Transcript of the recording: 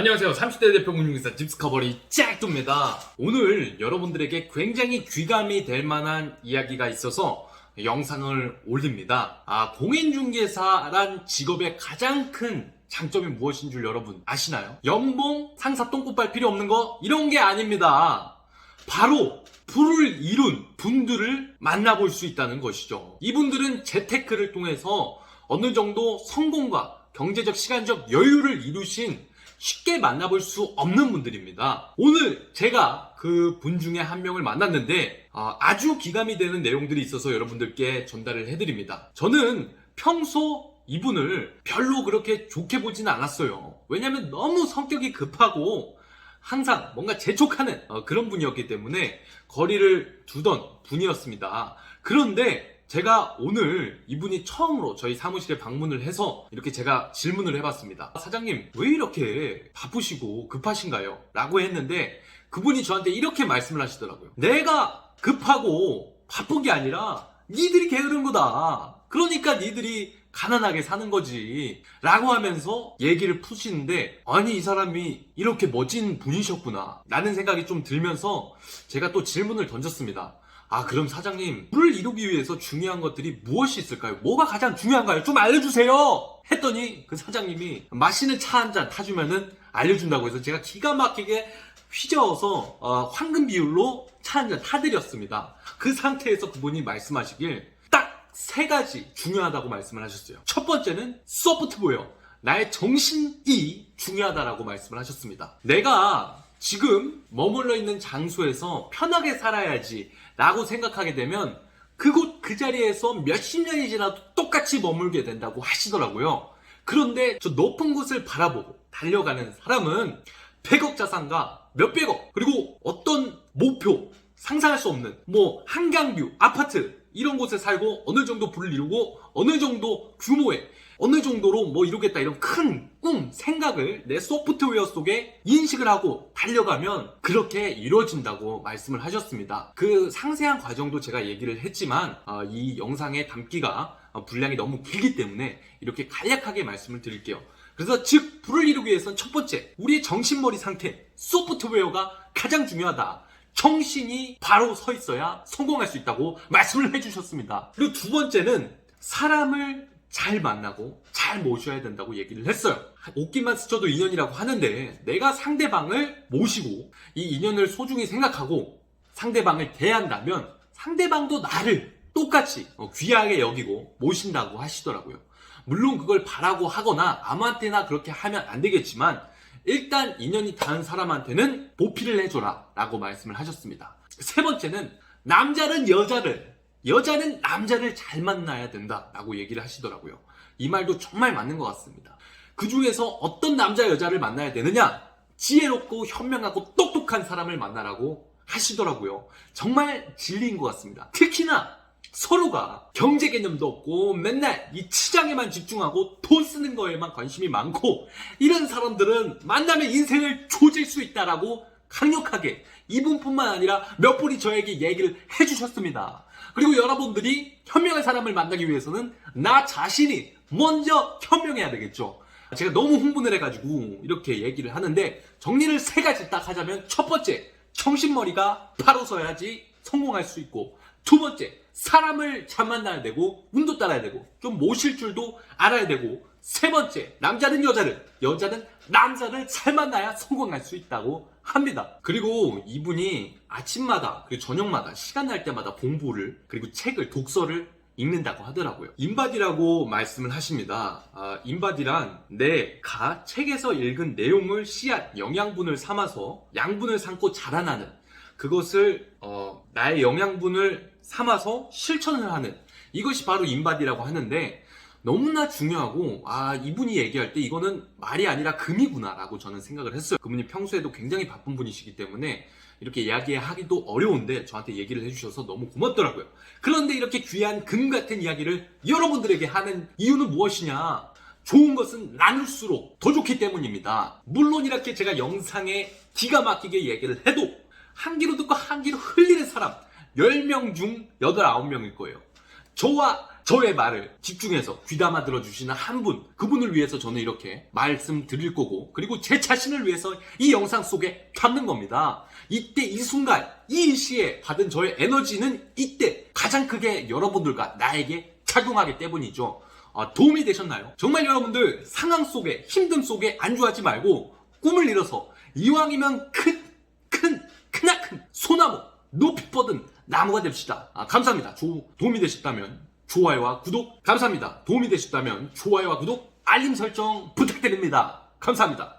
안녕하세요. 30대 대표 금융기사 집스커버리 짝두입니다. 오늘 여러분들에게 굉장히 귀감이 될 만한 이야기가 있어서 영상을 올립니다. 아, 공인중개사란 직업의 가장 큰 장점이 무엇인 줄 여러분 아시나요? 연봉, 상사 똥꼬빨 필요 없는 거 이런 게 아닙니다. 바로 불을 이룬 분들을 만나볼 수 있다는 것이죠. 이분들은 재테크를 통해서 어느 정도 성공과 경제적 시간적 여유를 이루신 쉽게 만나볼 수 없는 분들입니다. 오늘 제가 그 분 중에 한 명을 만났는데 아, 아주 기감이 되는 내용들이 있어서 여러분들께 전달을 해드립니다. 저는 평소 이분을 별로 그렇게 좋게 보진 않았어요. 왜냐면 너무 성격이 급하고 항상 뭔가 재촉하는 어, 그런 분이었기 때문에 거리를 두던 분이었습니다. 그런데 제가 오늘 이분이 처음으로 저희 사무실에 방문을 해서 이렇게 제가 질문을 해봤습니다. 사장님, 왜 이렇게 바쁘시고 급하신가요? 라고 했는데 그분이 저한테 이렇게 말씀을 하시더라고요. 내가 급하고 바쁜 게 아니라 니들이 게으른 거다. 그러니까 니들이 가난하게 사는 거지. 라고 하면서 얘기를 푸시는데, 아니, 이 사람이 이렇게 멋진 분이셨구나. 라는 생각이 좀 들면서 제가 또 질문을 던졌습니다. 아, 그럼 사장님, 불을 이루기 위해서 중요한 것들이 무엇이 있을까요? 뭐가 가장 중요한가요? 좀 알려주세요! 했더니 그 사장님이 마시는 차 한 잔 타주면은 알려준다고 해서 제가 기가 막히게 휘저어서 어, 황금 비율로 차 한 잔 타드렸습니다. 그 상태에서 그분이 말씀하시길 딱 세 가지 중요하다고 말씀을 하셨어요. 첫 번째는 소프트웨어. 나의 정신이 중요하다라고 말씀을 하셨습니다. 내가 지금 머물러 있는 장소에서 편하게 살아야지 라고 생각하게 되면 그곳 그 자리에서 몇십 년이 지나도 똑같이 머물게 된다고 하시더라고요. 그런데 저 높은 곳을 바라보고 달려가는 사람은 100억 자산가 몇백억 그리고 어떤 목표 상상할 수 없는 뭐 한강뷰 아파트 이런 곳에 살고 어느 정도 부를 이루고 어느 정도 규모의 어느 정도로 뭐 이루겠다 이런 큰 꿈, 생각을 내 소프트웨어 속에 인식을 하고 달려가면 그렇게 이루어진다고 말씀을 하셨습니다. 그 상세한 과정도 제가 얘기를 했지만 아, 이 영상에 담기가 아, 분량이 너무 길기 때문에 이렇게 간략하게 말씀을 드릴게요. 그래서 즉 불을 이루기 위해서는 첫 번째 우리의 정신머리 상태 소프트웨어가 가장 중요하다. 정신이 바로 서 있어야 성공할 수 있다고 말씀을 해주셨습니다. 그리고 두 번째는 사람을 잘 만나고 잘 모셔야 된다고 얘기를 했어요. 옷깃만 스쳐도 인연이라고 하는데 내가 상대방을 모시고 이 인연을 소중히 생각하고 상대방을 대한다면 상대방도 나를 똑같이 어, 귀하게 여기고 모신다고 하시더라고요. 물론 그걸 바라고 하거나 아무한테나 그렇게 하면 안 되겠지만 일단 인연이 닿은 사람한테는 보필을 해줘라 라고 말씀을 하셨습니다. 세 번째는 남자는 여자를 여자는 남자를 잘 만나야 된다 라고 얘기를 하시더라고요. 이 말도 정말 맞는 것 같습니다. 그 중에서 어떤 남자 여자를 만나야 되느냐? 지혜롭고 현명하고 똑똑한 사람을 만나라고 하시더라고요. 정말 진리인 것 같습니다. 특히나 서로가 경제 개념도 없고 맨날 이 치장에만 집중하고 돈 쓰는 거에만 관심이 많고 이런 사람들은 만나면 인생을 조질 수 있다라고 강력하게 이분뿐만 아니라 몇 분이 저에게 얘기를 해주셨습니다. 그리고 여러분들이 현명한 사람을 만나기 위해서는 나 자신이 먼저 현명해야 되겠죠. 제가 너무 흥분을 해가지고 이렇게 얘기를 하는데 정리를 세 가지 딱 하자면 첫 번째 정신머리가 바로 서야지 성공할 수 있고 두 번째 사람을 잘 만나야 되고 운도 따라야 되고 좀 모실 줄도 알아야 되고 세 번째 남자는 여자를 여자는 남자를 잘 만나야 성공할 수 있다고 합니다. 그리고 이분이 아침마다 그리고 저녁마다 시간 날 때마다 공부를 그리고 책을 독서를 읽는다고 하더라고요. 인바디라고 말씀을 하십니다. 아, 인바디란 내 가 책에서 읽은 내용을 씨앗 영양분을 삼아서 양분을 삼고 자라나는 그것을 어, 나의 영양분을 삼아서 실천을 하는 이것이 바로 인바디라고 하는데 너무나 중요하고 아 이분이 얘기할 때 이거는 말이 아니라 금이구나라고 저는 생각을 했어요. 그분이 평소에도 굉장히 바쁜 분이시기 때문에 이렇게 이야기하기도 어려운데 저한테 얘기를 해주셔서 너무 고맙더라고요. 그런데 이렇게 귀한 금 같은 이야기를 여러분들에게 하는 이유는 무엇이냐? 좋은 것은 나눌수록 더 좋기 때문입니다. 물론 이렇게 제가 영상에 기가 막히게 얘기를 해도 한 귀로 듣고 한 귀로 흘리는 사람 10명 중 8, 9명일 거예요. 저와 저의 말을 집중해서 귀담아 들어주시는 한 분, 그분을 위해서 저는 이렇게 말씀드릴 거고, 그리고 제 자신을 위해서 이 영상 속에 담는 겁니다. 이때, 이 순간, 이 시에 받은 저의 에너지는 이때 가장 크게 여러분들과 나에게 작용하기 때문이죠. 아, 도움이 되셨나요? 정말 여러분들 상황 속에, 힘듦 속에 안주하지 말고 꿈을 이뤄서 이왕이면 큰, 큰, 크나큰 소나무, 높이 뻗은 나무가 됩시다. 아, 감사합니다. 조- 도움이 되셨다면 좋아요와 구독 감사합니다. 도움이 되셨다면 좋아요와 구독, 알림 설정 부탁드립니다. 감사합니다.